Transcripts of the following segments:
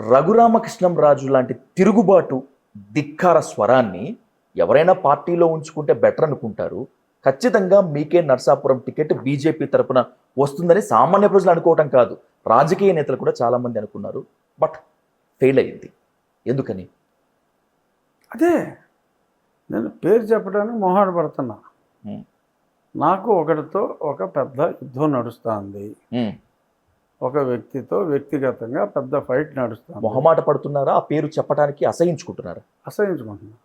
రఘురామకృష్ణం రాజు లాంటి తిరుగుబాటు ధిక్కార స్వరాన్ని ఎవరైనా పార్టీలో ఉంచుకుంటే బెటర్ అనుకుంటారు. ఖచ్చితంగా మీకే నర్సాపురం టికెట్ బీజేపీ తరపున వస్తుందని సామాన్య ప్రజలు అనుకోవటం కాదు. రాజకీయ నేతలు కూడా చాలా మంది అనుకున్నారు. బట్ ఫెయిల్ అయింది. ఎందుకని? అదే నేను పేరు చెప్పడానికి మొహాట పడుతున్నా. నాకు ఒకటితో ఒక పెద్ద యుద్ధం నడుస్తుంది. ఒక వ్యక్తితో వ్యక్తిగతంగా పెద్ద ఫైట్ నడుస్తుంది. మొహమాట పడుతున్నారా? ఆ పేరు చెప్పడానికి అసహించుకుంటున్నారా? అసహించుకుంటున్నా.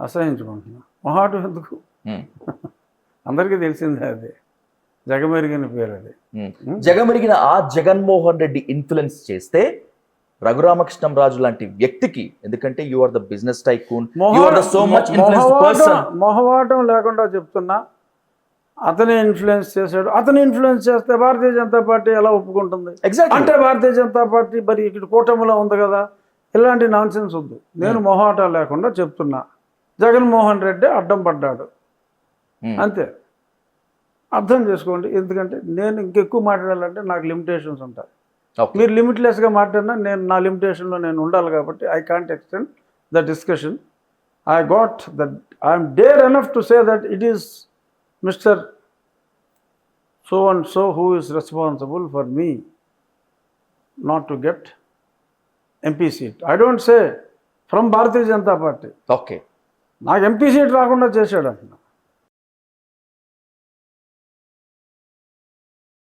అసహించుకుంటున్నా. మొహాటం ఎందుకు? అందరికీ తెలిసిందే అది. జగమెరిగిన పేరు అది. జగమెరిగిన ఆ జగన్మోహన్ రెడ్డి ఇన్ఫ్లుయెన్స్ చేస్తే రఘురామకృష్ణం రాజు లాంటి వ్యక్తికి ఎందుకంటే you are the business tycoon you are the so much influence person మొహమాటం మొహమాటం లేకుండా చెప్తున్నా అతనే ఇన్ఫ్లుయెన్స్ చేశాడు. అతను ఇన్ఫ్లుయెన్స్ చేస్తే భారతీయ జనతా పార్టీ ఎలా ఒప్పుకుంటుంది? ఎగ్జాక్ట్లీ అంటే భారతీయ జనతా పార్టీ మరి ఇక్కడ కూటమిలో ఉంది కదా ఇలాంటి నాన్సెన్స్ వద్దు. నేను మొహాటం లేకుండా చెప్తున్నా. జగన్మోహన్ రెడ్డి అడ్డం పడ్డాడు. అంతే. అర్థం చేసుకోండి. ఎందుకంటే నేను ఇంకెక్కువ మాట్లాడాలంటే నాకు లిమిటేషన్స్ ఉంటాయి. మీరు లిమిట్లెస్గా మాట్లాడినా నేను నా లిమిటేషన్లో నేను ఉండాలి కాబట్టి I can't extend the discussion I got that I'm dare enough to say that it is Mister so and so who is responsible for me not to get MP seat. I don't say from Bharatiya Janata Party. Okay. నాకు MP seat రాకుండా చేశాడు అంటున్నా.